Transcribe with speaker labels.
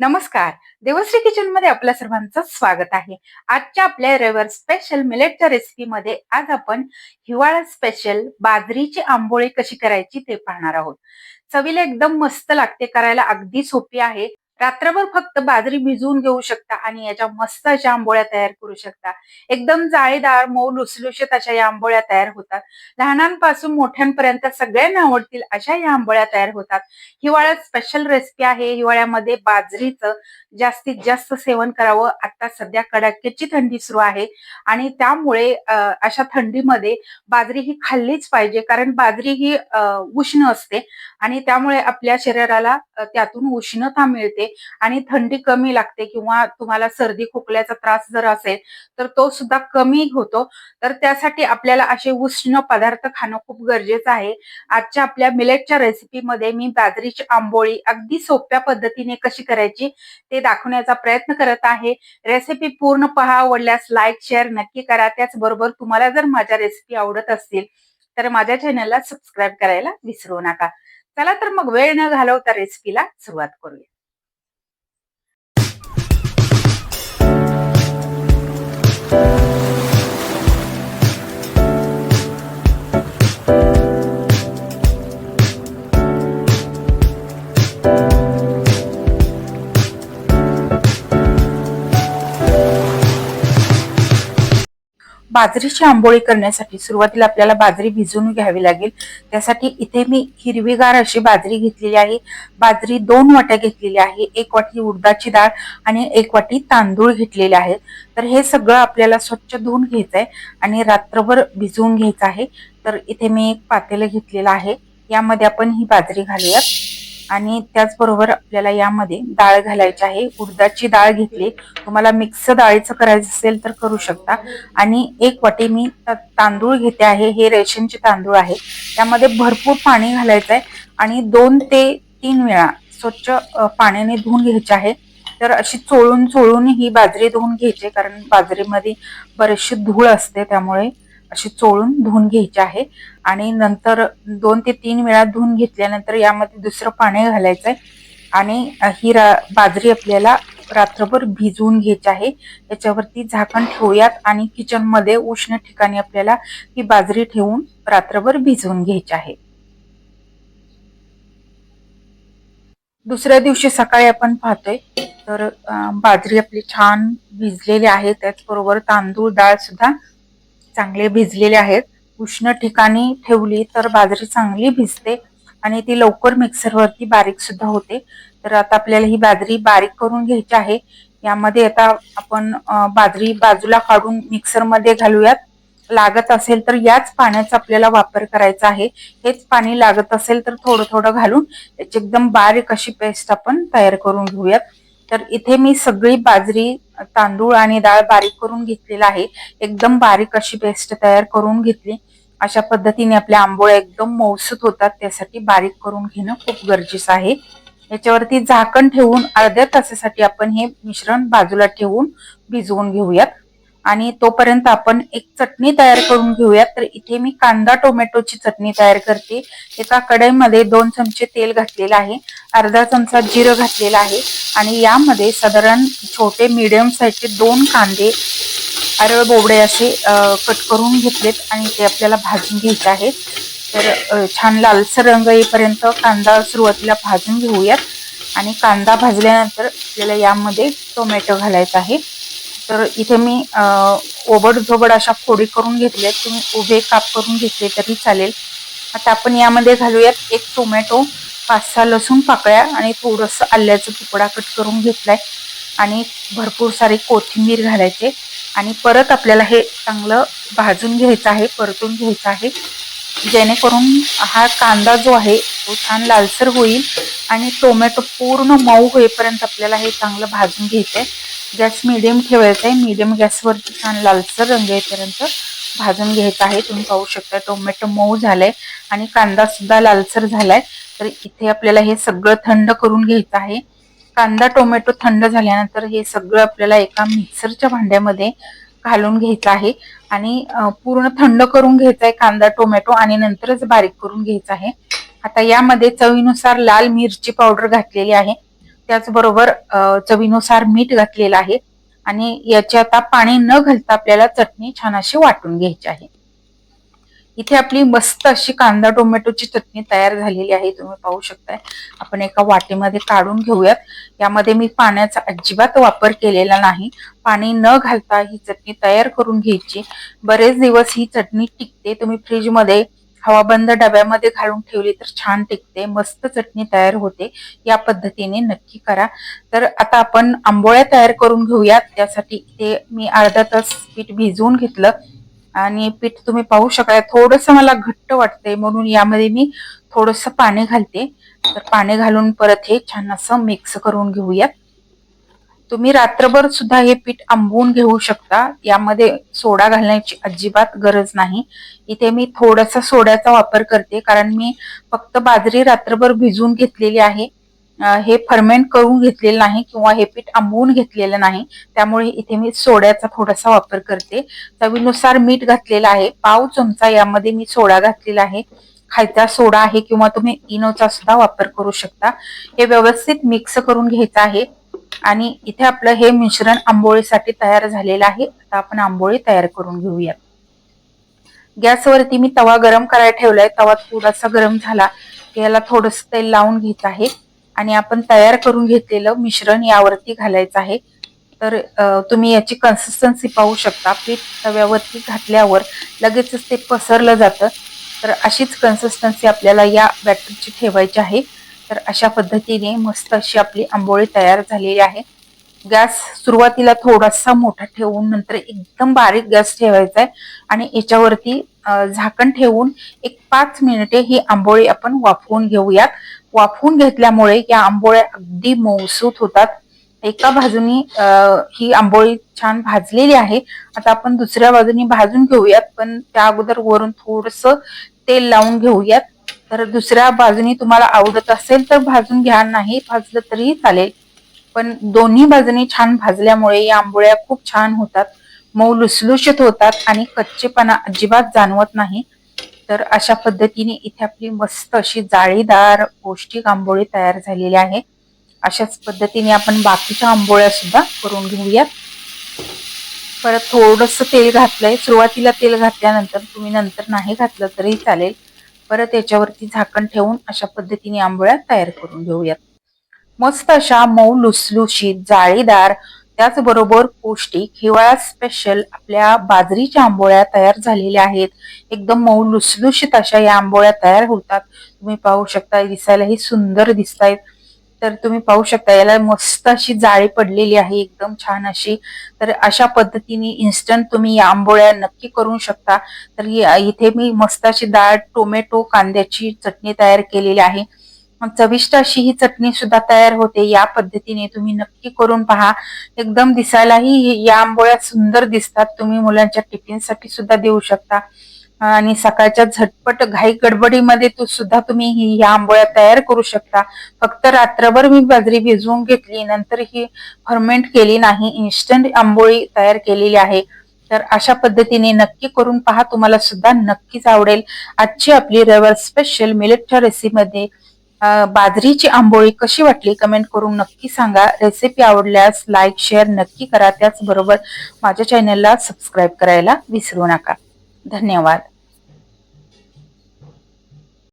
Speaker 1: नमस्कार. देवश्री किचनमध्ये आपल्या सर्वांचं स्वागत आहे. आजच्या आपल्या रविवार स्पेशल मिलेटच्या रेसिपीमध्ये आज आपण हिवाळा स्पेशल बाजरीची आंबोळी कशी करायची ते पाहणार आहोत. चवीला एकदम मस्त लागते करायला अगदी सोपी आहे. रात्रभर फक्त बाजरी भिजवून घेऊ शकता आणि याच्या मस्त अशा आंबोळ्या तयार करू शकता. एकदम जाळीदार मऊ लुसलुशीत अशा या आंबोळ्या तयार होतात. लहानांपासून मोठ्यांपर्यंत सगळ्यांना आवडतील अशा या आंबोळ्या तयार होतात. हिवाळ्यात स्पेशल रेसिपी आहे. हिवाळ्यामध्ये बाजरीचं जास्तीत जास्त सेवन करावं. आता सध्या कडाक्याची थंडी सुरू आहे आणि त्यामुळे अशा थंडीमध्ये बाजरी ही खाल्लीच पाहिजे. कारण बाजरी ही उष्ण असते आणि त्यामुळे आपल्या शरीराला त्यातून उष्णता मिळते आणि थंडी कमी लागते किंवा तुम्हाला सर्दी खोकल्याचा त्रास जर असेल तर तो सुद्धा कमी होतो. तर त्यासाठी आपल्याला असे उष्ण पदार्थ खाणं खूप गरजेचं आहे. आजच्या आपल्या मिलेटच्या रेसिपीमध्ये मी बाजरीची आंबोळी अगदी सोप्या पद्धतीने कशी करायची ते दाखवण्याचा प्रयत्न करत आहे. रेसिपी पूर्ण पहा आवडल्यास लाईक शेअर नक्की करा. त्याचबरोबर तुम्हाला जर माझ्या रेसिपी आवडत असतील तर माझ्या चॅनलला सबस्क्राईब करायला विसरू नका. चला तर मग वेळ न घालवता रेसिपीला सुरुवात करूया. बाजरीची आंबोळी करण्यासाठी सुरुवातीला आपल्याला बाजरी भिजवून घ्यावी लागेल. त्यासाठी इथे मी हिरवीगार अशी बाजरी घेतलेली आहे. बाजरी दोन वाट्या घेतलेल्या आहे. एक वाटी उडदाची डाळ आणि एक वाटी तांदूळ घेतलेले आहेत. तर हे सगळं आपल्याला स्वच्छ धुवून घ्यायचं आहे आणि रात्रभर भिजवून घ्यायचं आहे. तर इथे मी एक पातेलं घेतलेलं आहे. यामध्ये आपण ही बाजरी घालूयात. आणि त्याचबरोबर आपल्याला यामध्ये डाळ घालायची आहे. उडदाची डाळ घेतली. तुम्हाला मिक्स डाळीचं करायचं असेल तर करू शकता. आणि एक वाटी मी तांदूळ घेते आहे. हे रेशनचे तांदूळ आहे. त्यामध्ये भरपूर पाणी घालायचं आहे. आणि दोन ते तीन वेळा स्वच्छ पाण्याने धुवून घ्यायचे आहे. तर अशी चोळून चोळून ही बाजरी धुवून घ्यायची कारण बाजरीमध्ये बरेचशी धूळ असते त्यामुळे अशी चोळून धुवून घ्यायची आहे. आणि नंतर दोन ते तीन वेळा धुवून घेतल्यानंतर यामध्ये दुसरं पाणी घालायचंय. आणि ही बाजरी आपल्याला रात्रभर भिजवून घ्यायची आहे. त्याच्यावरती झाकण ठेवूयात आणि किचनमध्ये उष्ण ठिकाणी आपल्याला ही बाजरी ठेवून रात्रभर भिजवून घ्यायची आहे. दुसऱ्या दिवशी सकाळी आपण पाहतोय तर बाजरी आपली छान भिजलेली आहे. त्याचबरोबर तांदूळ डाळ सुद्धा चांगले भिजलेले आहेत. उष्ण ठिकाणी ठेवली तर बाजरी चांगली भिजते आणि ती लवकर मिक्सरवरती बारीक सुद्धा होते. तर आता आपल्याला ही बाजरी बारीक करून घ्यायची आहे. यामध्ये आता आपण बाजरी बाजूला काढून मिक्सरमध्ये घालूयात. लागत असेल तर याच पाण्याचा आपल्याला वापर करायचा आहे. हेच पाणी लागत असेल तर थोडं थोडं घालून त्याची एकदम बारीक अशी पेस्ट आपण तयार करून घेऊयात. तर इथे मी सगळी बाजरी तांदूळ आणि डाळ बारीक करून घेतलेला आहे. एकदम बारीक अशी पेस्ट तयार करून घेतली. अशा पद्धतीने आपल्या आंबोळ्या एकदम मौसूत होतात. त्यासाठी बारीक करून घेणं खूप गरजेचं आहे. याच्यावरती झाकण ठेवून अर्ध्या तासासाठी आपण हे मिश्रण बाजूला ठेवून भिजवून घेऊयात. आणि तोपर्यंत आपण एक चटणी तयार करून घेऊयात तर इथे मी कांदा टोमॅटोची चटणी तयार करते. एका कढईमध्ये दोन चमचे तेल घातलेलं आहे. अर्धा चमचा जिरं घातलेला आहे. आणि यामध्ये साधारण छोटे मीडियम साईजचे दोन कांदे अरळ बोबडे असे कट करून घेतलेत आणि ते आपल्याला भाजून घ्यायचे आहेत. तर छान लालसर रंग येईपर्यंत कांदा सुरुवातीला भाजून घेऊयात. आणि कांदा भाजल्यानंतर आपल्याला यामध्ये टोमॅटो घालायचा आहे. तर इथे मी ओबड झोबड अशा फोडी करून घेतल्यात तुम्ही उभे काप करून घेतले तरी चालेल. आता आपण यामध्ये घालूयात एक टोमॅटो पाच सहा लसूण पाकळ्या आणि थोडस आल्याचं तुकडा कट करून घेतलाय. आणि भरपूर सारी कोथिंबीर घालायचे. आणि परत आपल्याला हे चांगलं भाजून घ्यायचं आहे परतून घ्यायचं आहे. जेणेकरून हा कांदा जो आहे तो छान लालसर होईल आणि टोमॅटो पूर्ण मऊ होईपर्यंत आपल्याला हे चांगलं भाजून घ्यायचं आहे गॅस मिडियम ठेवायचा आहे. मिडियम गॅसवरती छान लालसर रंग येईपर्यंत भाजून घ्यायचा आहे. तुम्ही पाहू शकता टोमॅटो मऊ झालाय आणि कांदा सुद्धा लालसर झालाय. तर इथे आपल्याला हे सगळं थंड करून घ्यायचं आहे. कांदा टोमॅटो थंड झाल्यानंतर हे सगळं आपल्याला एका मिक्सरच्या भांड्यामध्ये घालून घ्यायचं आहे. आणि पूर्ण थंड करून घ्यायचा आहे कांदा टोमॅटो आणि नंतरच बारीक करून घ्यायचा आहे. आता यामध्ये चवीनुसार लाल मिरची पावडर घातलेली आहे. त्याचबरोबर चवीनुसार मीठ घातलेलं आहे आणि याची आता पाणी न घालता आपल्याला चटणी छान अशी वाटून घ्यायची आहे. इथे आपली मस्त अशी कांदा टोमॅटोची चटणी तयार झालेली आहे तुम्ही पाहू शकताय. आपण एका वाटीमध्ये काढून घेऊयात. यामध्ये मी पाण्याचा अजिबात वापर केलेला नाही. पाणी न घालता ही चटणी तयार करून घ्यायची. बरेच दिवस ही चटणी टिकते तुम्ही फ्रीजमध्ये हवाबंद डब्यामध्ये घालून ठेवली तर छान टिकते मस्त चटणी तयार होते. या पद्धतीने नक्की करा. तर आता आपण आंबोळ्या तयार करून घेऊयात. त्यासाठी ते मी अर्धा तास पीठ भिजवून घेतलं. आणि पीठ तुम्ही पाहू शकाल थोडस मला घट्ट वाटतंय म्हणून यामध्ये मी थोडस पाणी घालते. तर पाणी घालून परत हे छान असं मिक्स करून घेऊयात. तुम्ही रात्रभर सुद्धा हे पीठ आंबवून घेऊ शकता. यामध्ये सोडा घालण्याची अजिबात गरज नाही. इथे मी थोडासा सोड्याचा वापर करते कारण मी फक्त बाजरी रात्रभर भिजवून घेतलेली आहे. हे फर्मेंट करून घेतलेलं नाही किंवा हे पीठ आंबवून घेतलेलं नाही. त्यामुळे इथे मी सोड्याचा थोडासा वापर करते. चवीनुसार मीठ घातलेलं आहे. पाव चमचा यामध्ये मी सोडा घातलेला आहे. खायचा सोडा आहे किंवा तुम्ही इनोचा सुद्धा वापर करू शकता. हे व्यवस्थित मिक्स करून घ्यायचं आहे. आणि इथे आपलं हे मिश्रण आंबोळीसाठी तयार झालेलं आहे. आता आपण आंबोळी तयार करून घेऊयात गॅसवरती मी तवा गरम करायला ठेवलाय. तवा थोडासा गरम झाला की याला थोडस तेल लावून घेत आहे. आणि आपण तयार करून घेतलेलं मिश्रण यावरती घालायचं आहे. तर तुम्ही याची कन्सिस्टन्सी पाहू शकता. पीठ तव्यावरती घातल्यावर लगेचच ते पसरलं जातं. तर अशीच कन्सिस्टन्सी आपल्याला या बॅटरची ठेवायची आहे. तर अशा पद्धतीने मस्त अशी आपली आंबोळी तयार झालेली आहे. गॅस सुरुवातीला थोडासा मोठा ठेवून नंतर एकदम बारीक गॅस ठेवायचा आहे आणि याच्यावरती झाकण ठेवून एक पाच मिनिटे ही आंबोळी आपण वाफवून घेऊयात. वाफवून घेतल्यामुळे या आंबोळ्या अगदी मौसूत होतात. एका बाजूनी ही आंबोळी छान भाजलेली आहे. आता आपण दुसऱ्या बाजूनी भाजून घेऊयात पण त्या अगोदर वरून थोडस तेल लावून घेऊयात. तर दुसऱ्या बाजूनी तुम्हाला आवडत असेल तर भाजून घ्या. नाही भाजलं तरीही चालेल. पण दोन्ही बाजूनी छान भाजल्यामुळे या आंबोळ्या खूप छान होतात. मऊ लुसलुशीत होतात आणि कच्चेपणा अजिबात जाणवत नाही. तर अशा पद्धतीने इथे आपली मस्त अशी जाळीदार पौष्टिक आंबोळी तयार झालेली आहे. अशाच पद्धतीने आपण बाकीच्या आंबोळ्या सुद्धा करून घेऊयात. परत थोडस तेल घातलंय. सुरुवातीला तेल घातल्यानंतर तुम्ही नंतर नाही घातलं तरी चालेल. परत याच्यावरती झाकण ठेवून अशा पद्धतीने आंबोळ्या तयार करून घेऊयात. मस्त अशा मऊ लुसलुशीत जाळीदार त्याचबरोबर पौष्टिक हिवाळा स्पेशल आपल्या बाजरीच्या आंबोळ्या तयार झालेल्या आहेत. एकदम मऊ लुसलुशीत अशा या आंबोळ्या तयार होतात. तुम्ही पाहू शकता दिसायलाही सुंदर दिसतायत. तर तुम्ही पाहू शकता याला मस्त अशी जाळी पडलेली आहे एकदम छान अशी. तर अशा पद्धतीने इन्स्टंट तुम्ही या आंबोळ्या नक्की करू शकता. तर इथे मी मस्त अशी डाळ टोमॅटो कांद्याची चटणी तयार केलेली आहे. चविष्ट अशी ही चटणी सुद्धा तयार होते. या पद्धतीने तुम्ही नक्की करून पहा. एकदम दिसायलाही या आंबोळ्या सुंदर दिसतात. तुम्ही मुलांच्या टिफिनसाठी सुद्धा देऊ शकता. आणि सकाळच्या झटपट घाई गडबडीमध्ये तू सुद्धा तुम्ही ही या आंबोळ्या तयार करू शकता. फक्त रात्रभर मी बाजरी भिजवून घेतली नंतर ही फर्मेंट केली नाही इन्स्टंट आंबोळी तयार केलेली आहे. तर अशा पद्धतीने नक्की करून पहा तुम्हाला सुद्धा नक्कीच आवडेल. आजची आपली रवर स्पेशल मिलेटच्या रेसिपीमध्ये बाजरीची आंबोळी कशी वाटली कमेंट करून नक्की सांगा. रेसिपी आवडल्यास लाईक शेअर नक्की करा. त्याचबरोबर माझ्या चॅनलला सबस्क्राईब करायला विसरू नका. धन्यवाद.